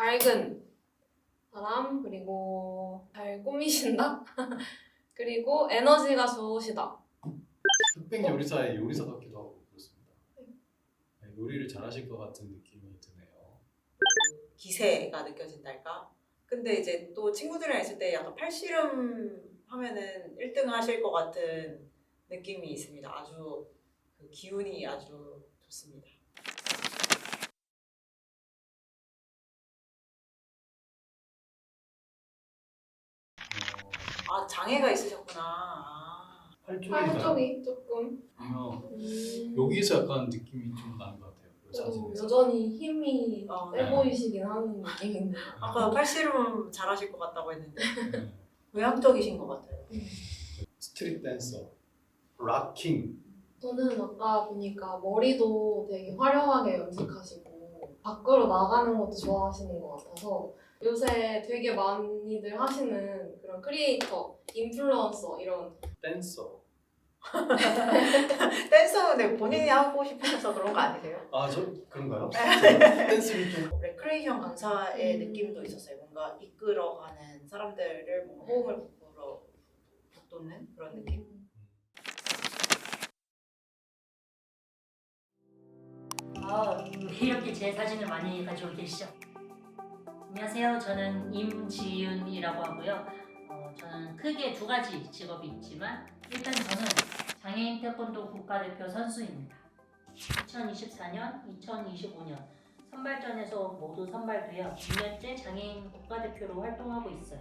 음, 밝은 사람 그리고 잘 꾸미신다 그리고 에너지가 좋으시다. 흑백 요리사의 요리사 같기도 하고 그렇습니다. 네, 요리를 잘하실 것 같은 느낌이 드네요. 기세가 느껴진달까? 근데 이제 또 친구들이랑 있을 때 약간 팔씨름 하면은 1등 하실 것 같은 느낌이 있습니다. 아주 그 기운이 아주 좋습니다. 아 장애가 있으셨구나. 아. 팔 쪽이 팔 쪽이 조금 어, 음, 여기서 약간 느낌이 좀 나는 것 같아요. 그또 사진에서. 여전히 힘이 어, 세 네. 보이시긴 하는 느낌인데요. 아까 팔씨름 잘하실 것 같다고 했는데 네. 외향적이신 것 같아요. 스트릿 댄서, 락킹. 저는 아까 보니까 머리도 되게 화려하게 염색하시고 밖으로 나가는 것도 좋아하시는 것 같아서 요새 되게 많이들 하시는 그런 크리에이터, 인플루언서 이런 댄서. 댄서는 네, 본인이 하고 싶으셔서 그런 거 아니세요? 아, 저 그런가요? 댄스를 좀 레크레이션 강사의 음. 느낌도 있었어요. 뭔가 이끌어가는 사람들을 뭔가 호응을 북돋워 북돋는 그런 느낌. 아, 왜 이렇게 제 사진을 많이 가지고 계시죠? 안녕하세요. 저는 임지윤이라고 하고요. 어, 저는 크게 두 가지 직업이 있지만 일단 저는 장애인 태권도 국가대표 선수입니다. 2024년, 2025년 선발전에서 모두 선발되어 2년째 장애인 국가대표로 활동하고 있어요.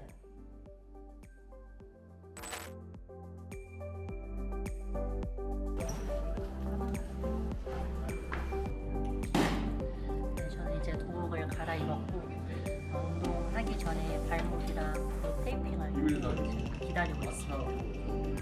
네, 저는 이제 도복을 갈아입었고 전에 발목이랑 그 테이핑을 기다리고 있습니다.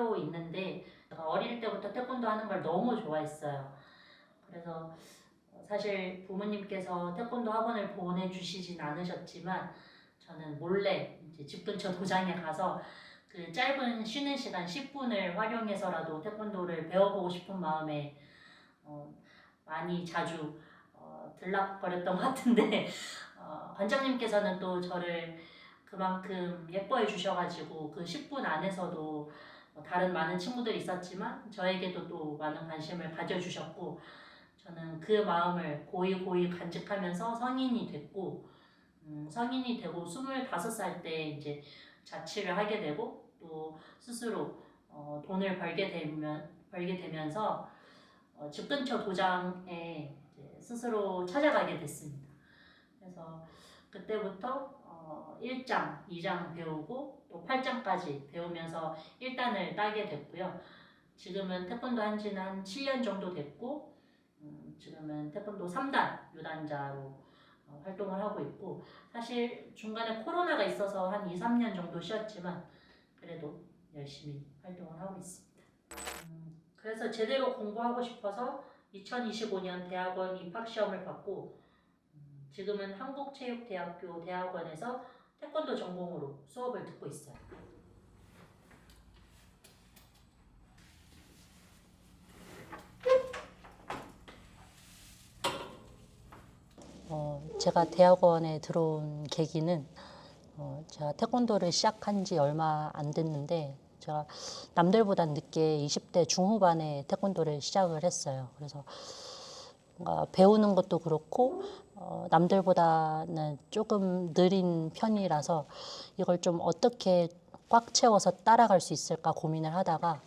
따로 있는데 어릴 때부터 태권도 하는 걸 너무 좋아했어요. 그래서 사실 부모님께서 태권도 학원을 보내주시진 않으셨지만 저는 몰래 집 근처 도장에 가서 그 짧은 쉬는 시간 10분을 활용해서라도 태권도를 배워보고 싶은 마음에 어, 많이 자주 어, 들락거렸던 것 같은데 어, 관장님께서는 또 저를 그만큼 예뻐해 주셔가지고 그 10분 안에서도 뭐 다른 많은 친구들이 있었지만 저에게도 또 많은 관심을 가져주셨고 저는 그 마음을 고이 고이 간직하면서 성인이 됐고 음, 성인이 되고 25살 때 이제 자취를 하게 되고 또 스스로 어, 돈을 벌게 되면 벌게 되면서 어, 집 근처 도장에 스스로 찾아가게 됐습니다. 그래서 그때부터 어, 1장, 2장 배우고 또 8장까지 배우면서 1단을 따게 됐고요. 지금은 태권도 한 지는 한 7년 정도 됐고 음, 지금은 태권도 3단 유단자로 어, 활동을 하고 있고 사실 중간에 코로나가 있어서 한 2, 3년 정도 쉬었지만 그래도 열심히 활동을 하고 있습니다. 음, 그래서 제대로 공부하고 싶어서 2025년 대학원 입학 시험을 받고 음, 지금은 한국체육대학교 대학원에서 태권도 전공으로 수업을 듣고 있어요. 어, 제가 대학원에 들어온 계기는 어, 제가 태권도를 시작한 지 얼마 안 됐는데 제가 남들보다 늦게 20대 중후반에 태권도를 시작을 했어요. 그래서 배우는 것도 그렇고 어, 남들보다는 조금 느린 편이라서 이걸 좀 어떻게 꽉 채워서 따라갈 수 있을까 고민을 하다가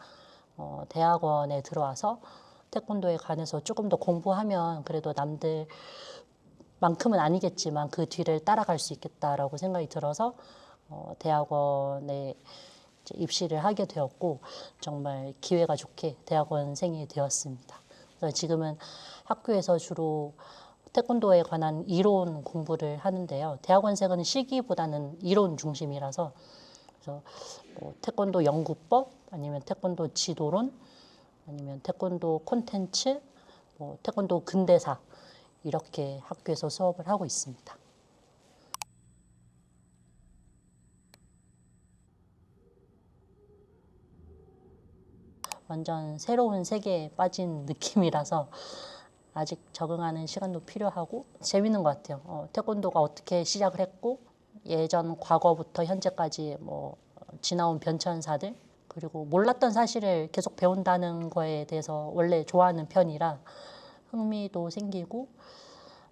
어, 대학원에 들어와서 태권도에 관해서 조금 더 공부하면 그래도 남들 만큼은 아니겠지만 그 뒤를 따라갈 수 있겠다라고 생각이 들어서 어, 대학원에 입시를 하게 되었고 정말 기회가 좋게 대학원생이 되었습니다. 그래서 지금은 학교에서 주로 태권도에 관한 이론 공부를 하는데요. 대학원생은 실기보다는 이론 중심이라서 그래서 뭐 태권도 연구법 아니면 태권도 지도론 아니면 태권도 콘텐츠 뭐 태권도 근대사 이렇게 학교에서 수업을 하고 있습니다. 완전 새로운 세계에 빠진 느낌이라서 아직 적응하는 시간도 필요하고 재밌는 것 같아요. 어, 태권도가 어떻게 시작을 했고 예전 과거부터 현재까지 뭐 지나온 변천사들 그리고 몰랐던 사실을 계속 배운다는 거에 대해서 원래 좋아하는 편이라 흥미도 생기고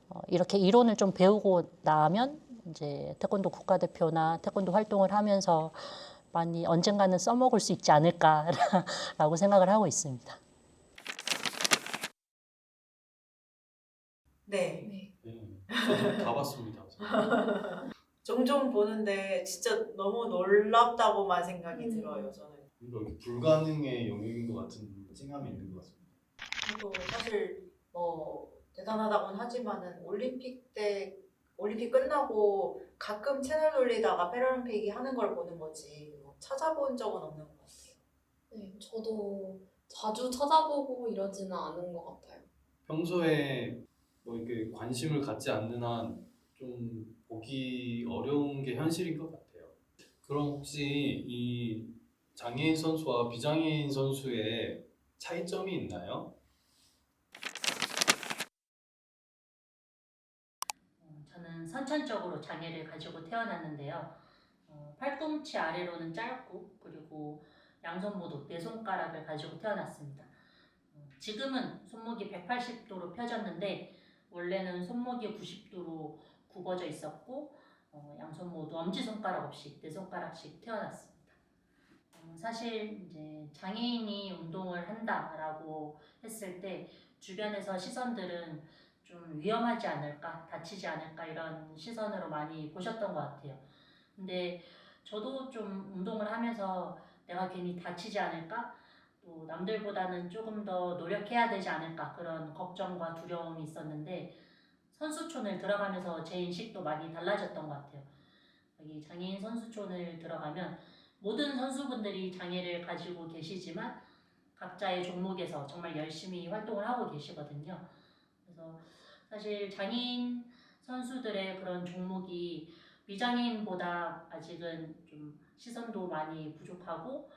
어, 이렇게 이론을 좀 배우고 나면 이제 태권도 국가대표나 태권도 활동을 하면서 많이 언젠가는 써먹을 수 있지 않을까라고 생각을 하고 있습니다. 네. 네. 네, 저도 가봤습니다. 종종 보는데 진짜 너무 놀랍다고만 생각이 음. 들어요. 저는. 이렇게 불가능의 영역인 것 같은 찡함이 있는 것 같습니다. 저도 사실 뭐 대단하다고는 하지만은 올림픽 때 올림픽 끝나고 가끔 채널 돌리다가 패럴림픽이 하는 걸 보는 거지 뭐 찾아본 적은 없는 것 같아요. 네, 저도 자주 찾아보고 이러지는 않은 것 같아요. 평소에 뭐 이렇게 관심을 갖지 않는 한 좀 보기 어려운 게 현실인 것 같아요. 그럼 혹시 이 장애인 선수와 비장애인 선수의 차이점이 있나요? 어, 저는 선천적으로 장애를 가지고 태어났는데요. 어, 팔꿈치 아래로는 짧고 그리고 양손 모두 네 손가락을 가지고 태어났습니다. 어, 지금은 손목이 180도로 펴졌는데 원래는 손목이 90도로 굽어져 있었고 어, 양손 모두 엄지 손가락 없이 네 손가락씩 태어났습니다. 어, 사실 이제 장애인이 운동을 한다라고 했을 때 주변에서 시선들은 좀 위험하지 않을까, 다치지 않을까 이런 시선으로 많이 보셨던 것 같아요. 근데 저도 좀 운동을 하면서 내가 괜히 다치지 않을까, 또 남들보다는 조금 더 노력해야 되지 않을까 그런 걱정과 두려움이 있었는데 선수촌을 들어가면서 제 인식도 많이 달라졌던 것 같아요. 여기 장애인 선수촌을 들어가면 모든 선수분들이 장애를 가지고 계시지만 각자의 종목에서 정말 열심히 활동을 하고 계시거든요. 그래서 사실 장애인 선수들의 그런 종목이 비장애인보다 아직은 좀 시선도 많이 부족하고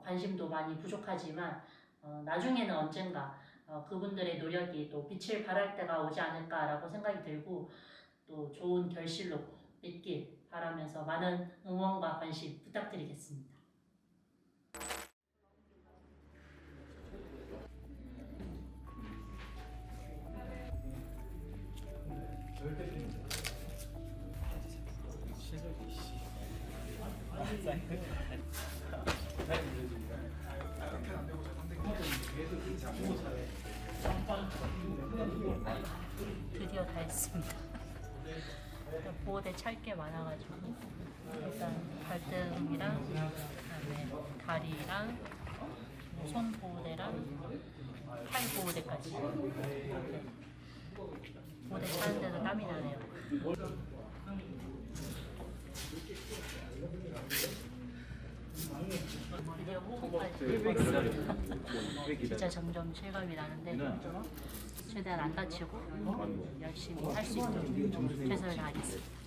어, 관심도 많이 부족하지만 어, 나중에는 언젠가 어, 그분들의 노력이 또 빛을 발할 때가 오지 않을까라고 생각이 들고 또 좋은 결실로 맺길 바라면서 많은 응원과 관심 부탁드리겠습니다. 드디어 다 했습니다. 보호대 찰게 많아가지고 일단 발등이랑 그다음에 다리랑 뭐손 보호대랑 팔 보호대까지 보호대 차는데도 땀이 나네요. 호흡까지 진짜 점점 실감이 나는데 최대한 안 다치고 열심히 할 수 있도록 최선을 다하겠습니다.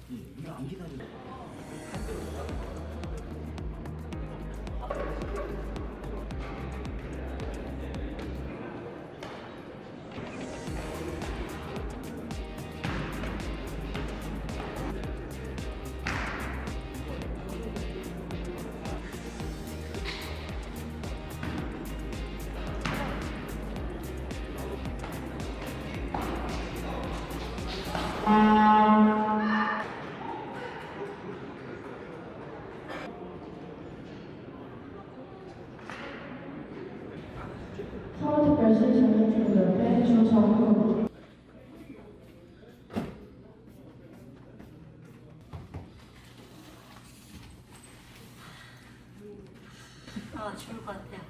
아 죽을 것 같아요.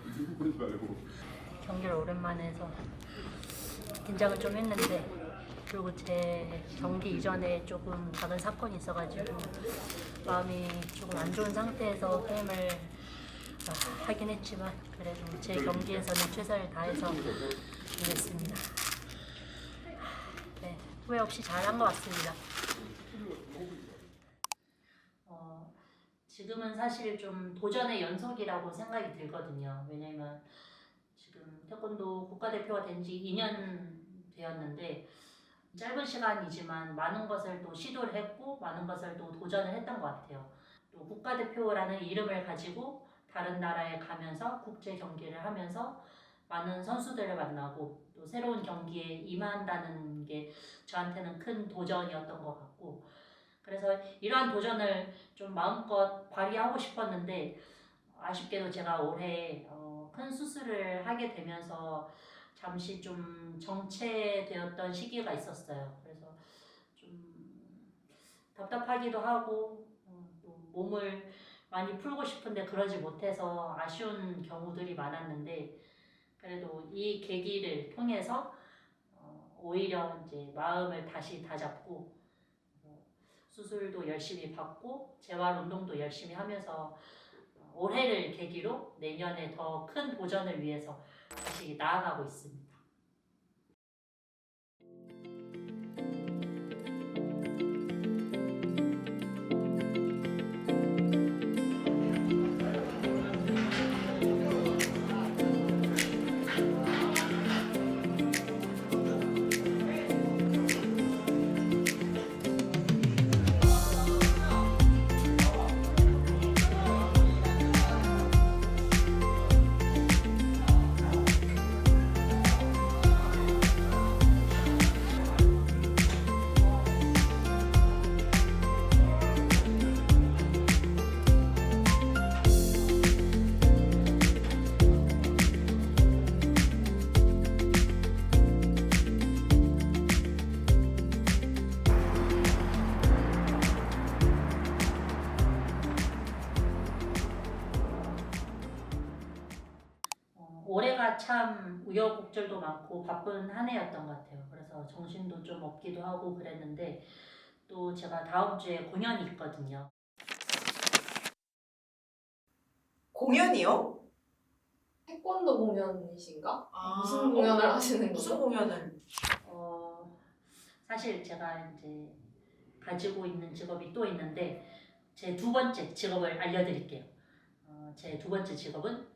경기를 오랜만에 해서 긴장을 좀 했는데 그리고 제 경기 이전에 조금 작은 사건이 있어가지고 마음이 조금 안 좋은 상태에서 게임을 아, 하긴 했지만 그래도 제 경기에서는 최선을 다해서 이겼습니다. 네, 후회 없이 잘한 것 같습니다. 어, 지금은 사실 좀 도전의 연속이라고 생각이 들거든요. 왜냐면 지금 태권도 국가대표가 된 지 2년 되었는데 짧은 시간이지만 많은 것을 또 시도를 했고 많은 것을 또 도전을 했던 것 같아요. 또 국가대표라는 이름을 가지고 다른 나라에 가면서 국제 경기를 하면서 많은 선수들을 만나고 또 새로운 경기에 임한다는 게 저한테는 큰 도전이었던 것 같고 그래서 이러한 도전을 좀 마음껏 발휘하고 싶었는데 아쉽게도 제가 올해 어, 큰 수술을 하게 되면서 잠시 좀 정체되었던 시기가 있었어요. 그래서 좀 답답하기도 하고 어, 또 몸을 많이 풀고 싶은데 그러지 못해서 아쉬운 경우들이 많았는데 그래도 이 계기를 통해서 어, 오히려 이제 마음을 다시 다잡고 어, 수술도 열심히 받고 재활 운동도 열심히 하면서 어, 올해를 계기로 내년에 더 큰 도전을 위해서 다시 나아가고 있습니다. 참 우여곡절도 많고 바쁜 한 해였던 것 같아요. 그래서 정신도 좀 없기도 하고 그랬는데 또 제가 다음 주에 공연이 있거든요. 공연이요? 태권도 공연이신가? 아, 무슨 공연을 하시는 무슨 거죠? 공연을? 어, 사실 제가 이제 가지고 있는 직업이 또 있는데 제 두 번째 직업을 알려드릴게요. 어, 제 두 번째 직업은